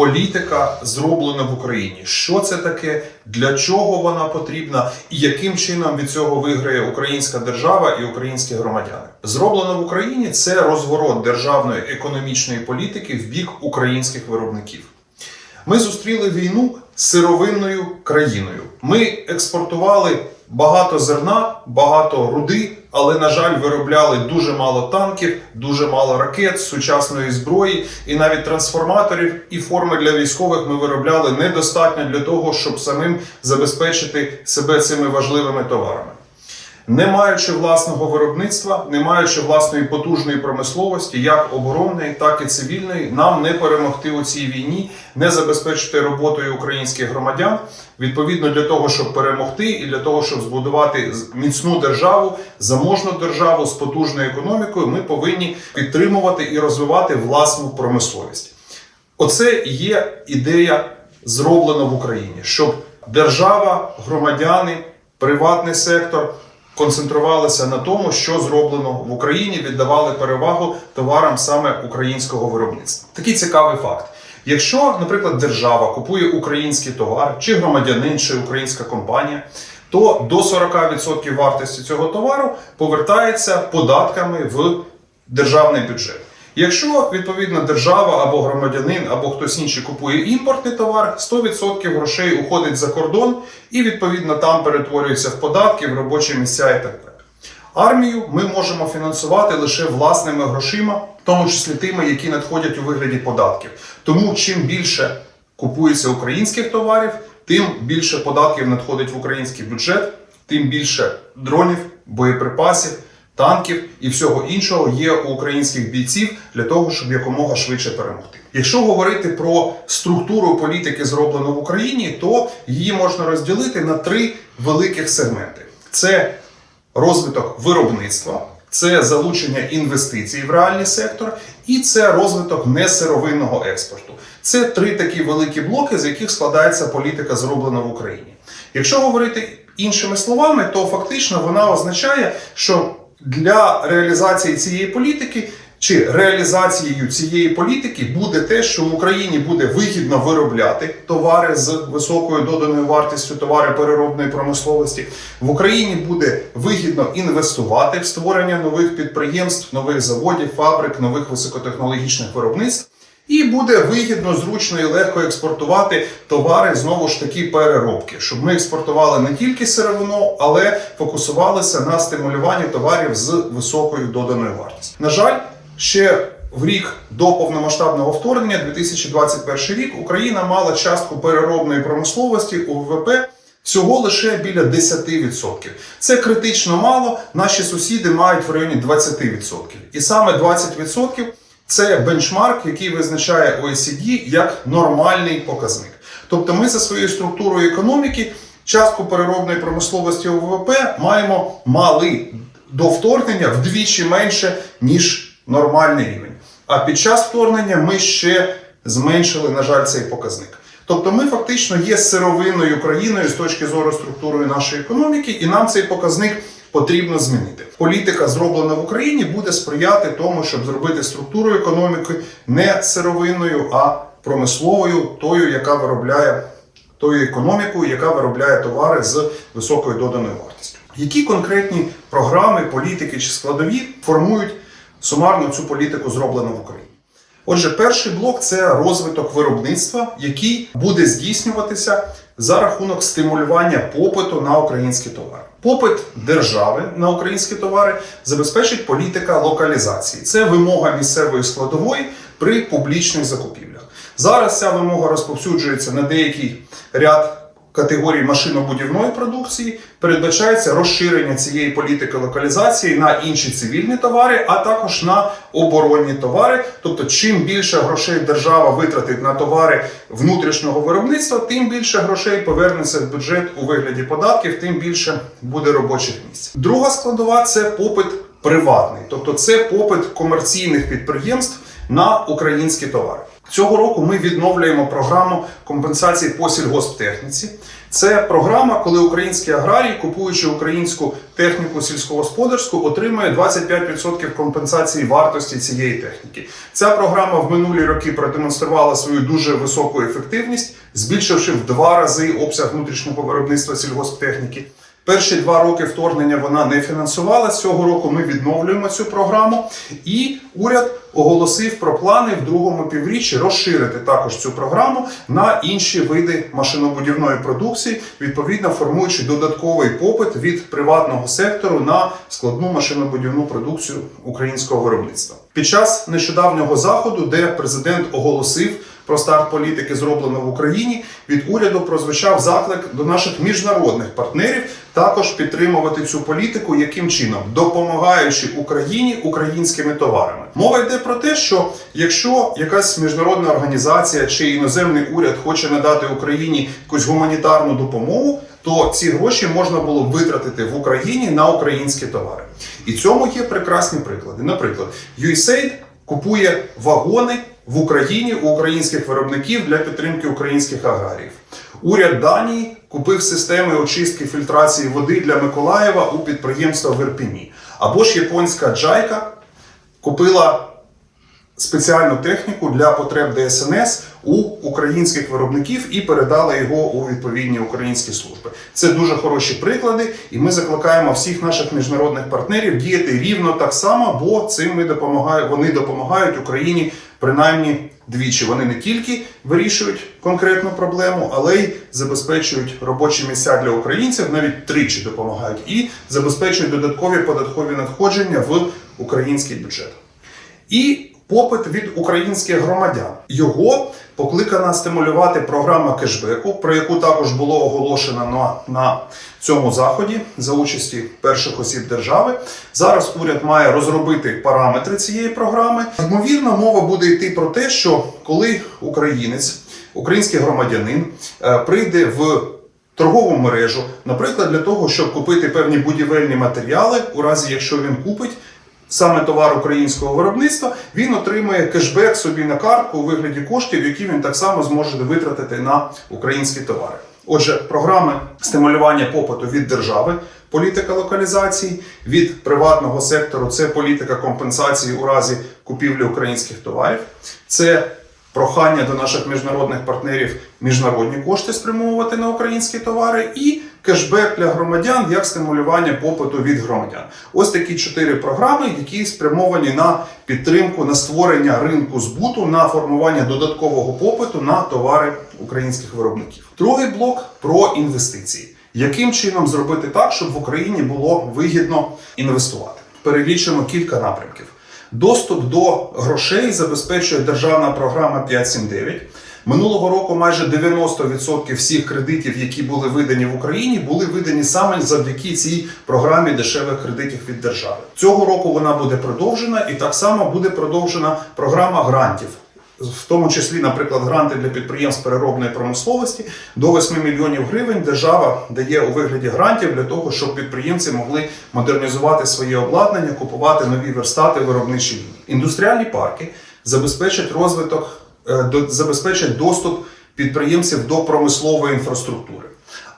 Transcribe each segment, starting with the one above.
політика зроблена в Україні. Що це таке, для чого вона потрібна, і яким чином від цього виграє українська держава і українські громадяни? Зроблено в Україні це розворот державної економічної політики в бік українських виробників. Ми зустріли війну сировинною країною. Ми експортували багато зерна, багато руди, але, на жаль, виробляли дуже мало танків, дуже мало ракет, сучасної зброї і навіть трансформаторів і форми для військових ми виробляли недостатньо для того, щоб самим забезпечити себе цими важливими товарами. Не маючи власного виробництва, не маючи власної потужної промисловості, як оборонної, так і цивільної, нам не перемогти у цій війні, не забезпечити роботою українських громадян. Відповідно для того, щоб перемогти, і для того, щоб збудувати міцну державу, заможну державу з потужною економікою, ми повинні підтримувати і розвивати власну промисловість. Оце є ідея зроблена в Україні, щоб держава, громадяни, приватний сектор концентрувалися на тому, що зроблено в Україні, віддавали перевагу товарам саме українського виробництва. Такий цікавий факт. Якщо, наприклад, держава купує український товар, чи громадянин, чи українська компанія, то до 40% вартості цього товару повертається податками в державний бюджет. Якщо відповідно держава або громадянин, або хтось інший купує імпортний товар, 100% грошей уходить за кордон і відповідно там перетворюється в податки, в робочі місця і так далі. Армію ми можемо фінансувати лише власними грошима, в тому числі тими, які надходять у вигляді податків. Тому чим більше купується українських товарів, тим більше податків надходить в український бюджет, тим більше дронів, боєприпасів, танків і всього іншого є у українських бійців для того, щоб якомога швидше перемогти. Якщо говорити про структуру політики, зроблену в Україні, то її можна розділити на три великих сегменти: це розвиток виробництва, це залучення інвестицій в реальний сектор, і це розвиток несировинного експорту. Це три такі великі блоки, з яких складається політика, зроблена в Україні. Якщо говорити іншими словами, то фактично вона означає, що для реалізації цієї політики чи реалізацією цієї політики буде те, що в Україні буде вигідно виробляти товари з високою доданою вартістю, товари переробної промисловості. В Україні буде вигідно інвестувати в створення нових підприємств, нових заводів, фабрик, нових високотехнологічних виробництв. І буде вигідно, зручно і легко експортувати товари знову ж таки переробки, щоб ми експортували не тільки сировину, але фокусувалися на стимулюванні товарів з високою доданою вартістю. На жаль, ще в рік до повномасштабного вторгнення, 2021 рік, Україна мала частку переробної промисловості у ВВП. Всього лише біля 10%. Це критично мало. Наші сусіди мають в районі 20%. І саме 20% це бенчмарк, який визначає OECD як нормальний показник. Тобто ми за своєю структурою економіки частку переробної промисловості у маємо мали до вторгнення вдвічі менше, ніж нормальний рівень. А під час вторгнення ми ще зменшили, на жаль, цей показник. Тобто ми фактично є сировинною країною з точки зору структури нашої економіки, і нам цей показник потрібно змінити. Політика, зроблена в Україні, буде сприяти тому, щоб зробити структуру економіки не сировинною, а промисловою, тою, яка виробляє тою економікою, яка виробляє товари з високою доданою вартістю. Які конкретні програми, політики чи складові формують сумарно цю політику, зроблену в Україні? Отже, перший блок це розвиток виробництва, який буде здійснюватися за рахунок стимулювання попиту на українські товари. Попит держави на українські товари забезпечить політика локалізації. Це вимога місцевої складової при публічних закупівлях. Зараз ця вимога розповсюджується на деякий ряд категорій машинобудівної продукції. Передбачається розширення цієї політики локалізації на інші цивільні товари, а також на оборонні товари. Тобто, чим більше грошей держава витратить на товари внутрішнього виробництва, тим більше грошей повернеться в бюджет у вигляді податків, тим більше буде робочих місць. Друга складова це попит приватний, тобто це попит комерційних підприємств на українські товари. Цього року ми відновлюємо програму компенсації по сільгосптехніці. Це програма, коли українські аграрії, купуючи українську техніку сільськогосподарську, отримує 25% компенсації вартості цієї техніки. Ця програма в минулі роки продемонструвала свою дуже високу ефективність, збільшивши в два рази обсяг внутрішнього виробництва сільгосптехніки. Перші два роки вторгнення вона не фінансувала. Цього року ми відновлюємо цю програму, і уряд оголосив про плани в другому півріччі розширити також цю програму на інші види машинобудівної продукції, відповідно формуючи додатковий попит від приватного сектору на складну машинобудівну продукцію українського виробництва. Під час нещодавнього заходу, де президент оголосив про старт політики зроблено в Україні. Від уряду прозвучав заклик до наших міжнародних партнерів також підтримувати цю політику, яким чином допомагаючи Україні українськими товарами. Мова йде про те, що якщо якась міжнародна організація чи іноземний уряд хоче надати Україні якусь гуманітарну допомогу, то ці гроші можна було витратити в Україні на українські товари. І цьому є прекрасні приклади. Наприклад, USAID купує вагони в Україні у українських виробників для підтримки українських аграріїв. Уряд Данії купив системи очистки фільтрації води для Миколаєва у підприємства в Ірпіні. Або ж японська Джайка купила спеціальну техніку для потреб ДСНС у українських виробників і передала його у відповідні українські служби. Це дуже хороші приклади, і ми закликаємо всіх наших міжнародних партнерів діяти рівно так само, бо цим ми допомагаємо, вони допомагають Україні принаймні двічі. Вони не тільки вирішують конкретну проблему, але й забезпечують робочі місця для українців, навіть тричі допомагають і забезпечують додаткові податкові надходження в український бюджет. І попит від українських громадян. Його покликана стимулювати програма кешбеку, про яку також було оголошено на, на цьому заході за участі перших осіб держави. Зараз уряд має розробити параметри цієї програми. Ймовірно, мова буде йти про те, що коли українець, український громадянин е, прийде в торгову мережу, наприклад, для того, щоб купити певні будівельні матеріали, у разі якщо він купить саме товар українського виробництва, він отримує кешбек собі на картку у вигляді коштів, які він так само зможе витратити на українські товари. Отже, програми стимулювання попиту від держави, політика локалізації, від приватного сектору це політика компенсації у разі купівлі українських товарів. Це прохання до наших міжнародних партнерів міжнародні кошти спрямовувати на українські товари і кешбек для громадян як стимулювання попиту від громадян. Ось такі чотири програми, які спрямовані на підтримку, на створення ринку збуту, на формування додаткового попиту на товари українських виробників. Другий блок про інвестиції. Яким чином зробити так, щоб в Україні було вигідно інвестувати? Перелічимо кілька напрямків. Доступ до грошей забезпечує державна програма 579. Минулого року майже 90% всіх кредитів, які були видані в Україні, були видані саме завдяки цій програмі дешевих кредитів від держави. Цього року вона буде продовжена, і так само буде продовжена програма грантів. В тому числі, наприклад, гранти для підприємств переробної промисловості до 8 мільйонів гривень держава дає у вигляді грантів для того, щоб підприємці могли модернізувати своє обладнання, купувати нові верстати, виробничі. Індустріальні парки забезпечать розвиток, е, забезпечать доступ підприємців до промислової інфраструктури.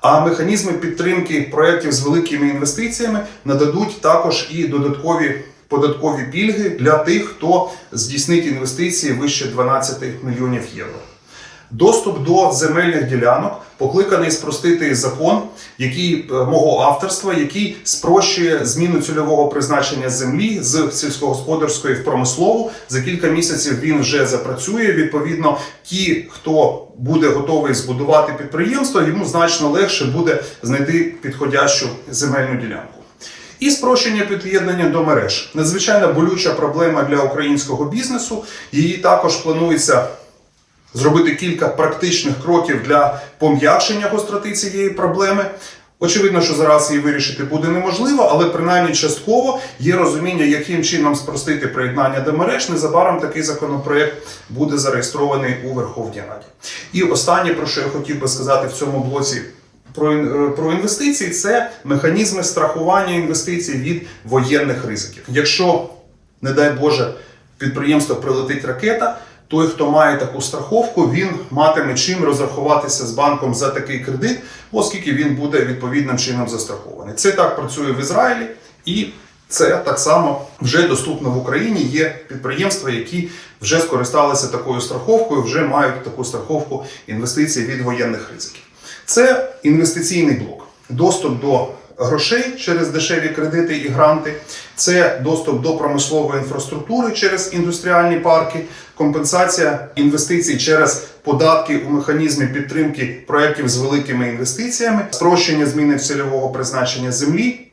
А механізми підтримки проєктів з великими інвестиціями нададуть також і додаткові податкові пільги для тих, хто здійснить інвестиції вище 12 мільйонів євро. Доступ до земельних ділянок покликаний спростити закон, який е, мого авторства, який спрощує зміну цільового призначення землі з сільськогосподарської в промислову. За кілька місяців він вже запрацює. Відповідно, ті, хто буде готовий збудувати підприємство, йому значно легше буде знайти підходящу земельну ділянку. І спрощення під'єднання до мереж надзвичайно болюча проблема для українського бізнесу. Її також планується зробити кілька практичних кроків для пом'якшення гостроти цієї проблеми. Очевидно, що зараз її вирішити буде неможливо, але принаймні частково є розуміння, яким чином спростити приєднання до мереж. Незабаром такий законопроект буде зареєстрований у Верховній Раді. І останнє, про що я хотів би сказати в цьому блоці про, е, про інвестиції, це механізми страхування інвестицій від воєнних ризиків. Якщо, не дай Боже, підприємство прилетить ракета, той, хто має таку страховку, він матиме чим розрахуватися з банком за такий кредит, оскільки він буде відповідним чином застрахований. Це так працює в Ізраїлі, і це так само вже доступно в Україні. Є підприємства, які вже скористалися такою страховкою, вже мають таку страховку інвестицій від воєнних ризиків. Це інвестиційний блок, доступ до грошей через дешеві кредити і гранти, це доступ до промислової інфраструктури через індустріальні парки, компенсація інвестицій через податки у механізмі підтримки проєктів з великими інвестиціями, спрощення зміни цільового призначення землі.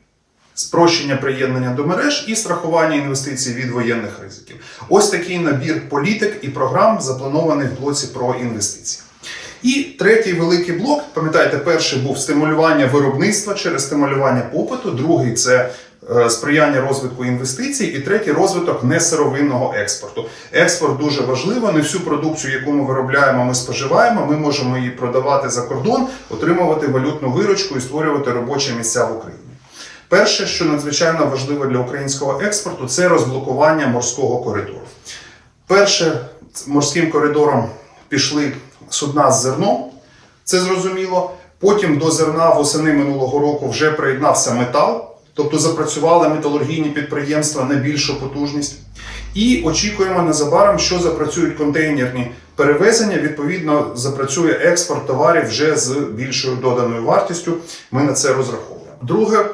Спрощення приєднання до мереж і страхування інвестицій від воєнних ризиків. Ось такий набір політик і програм запланований в блоці про інвестиції. І третій великий блок, пам'ятаєте, перший був стимулювання виробництва через стимулювання попиту, другий це е, сприяння розвитку інвестицій, і третій розвиток несировинного експорту. Експорт дуже важливо. Не всю продукцію, яку ми виробляємо, ми споживаємо. Ми можемо її продавати за кордон, отримувати валютну виручку і створювати робочі місця в Україні. Перше, що надзвичайно важливо для українського експорту, це розблокування морського коридору. Перше морським коридором пішли судна з зерном, це зрозуміло. Потім до зерна восени минулого року вже приєднався метал, тобто запрацювали металургійні підприємства на більшу потужність. І очікуємо незабаром, що запрацюють контейнерні перевезення. Відповідно, запрацює експорт товарів вже з більшою доданою вартістю. Ми на це розраховуємо. Друге,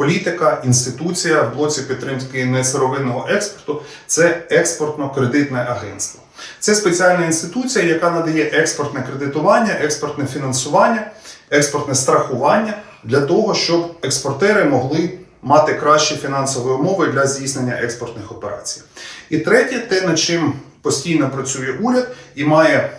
політика, інституція в блоці підтримки несировинного експорту це експортно-кредитне агентство. Це спеціальна інституція, яка надає експортне кредитування, експортне фінансування, експортне страхування для того, щоб експортери могли мати кращі фінансові умови для здійснення експортних операцій. І третє, те, над чим постійно працює уряд і має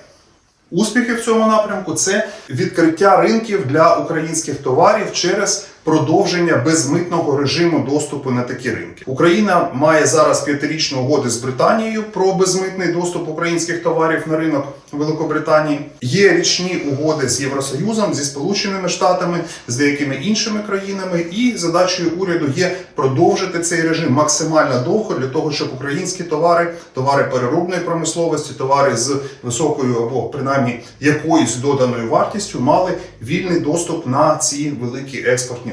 успіхи в цьому напрямку, це відкриття ринків для українських товарів через продовження безмитного режиму доступу на такі ринки. Україна має зараз п'ятирічну угоду з Британією про безмитний доступ українських товарів на ринок Великобританії. Є річні угоди з Євросоюзом, зі Сполученими Штатами, з деякими іншими країнами. І задачею уряду є продовжити цей режим максимально довго для того, щоб українські товари, товари переробної промисловості, товари з високою або принаймні якоюсь доданою вартістю мали вільний доступ на ці великі експортні.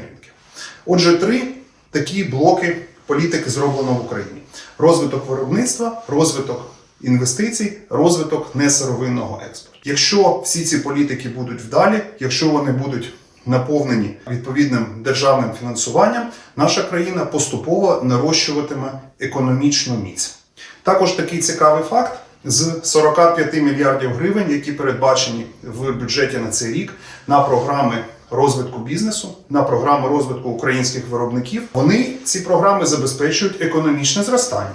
Отже, три такі блоки політики зроблено в Україні: розвиток виробництва, розвиток інвестицій, розвиток несировинного експорту. Якщо всі ці політики будуть вдалі, якщо вони будуть наповнені відповідним державним фінансуванням, наша країна поступово нарощуватиме економічну міць. Також такий цікавий факт. З 45 мільярдів гривень, які передбачені в бюджеті на цей рік на програми розвитку бізнесу, на програми розвитку українських виробників, вони ці програми забезпечують економічне зростання.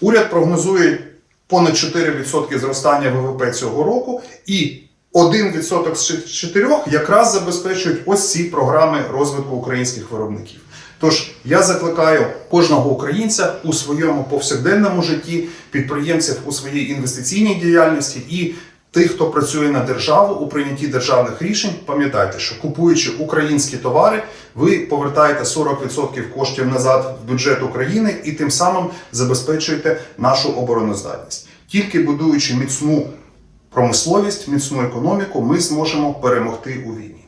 Уряд прогнозує понад 4% зростання ВВП цього року, і 1% з 4 якраз забезпечують ось ці програми розвитку українських виробників. Тож я закликаю кожного українця у своєму повсякденному житті, підприємців у своїй інвестиційній діяльності і тих, хто працює на державу у прийнятті державних рішень, пам'ятайте, що купуючи українські товари, ви повертаєте 40% коштів назад в бюджет України і тим самим забезпечуєте нашу обороноздатність. Тільки будуючи міцну промисловість, міцну економіку, ми зможемо перемогти у війні.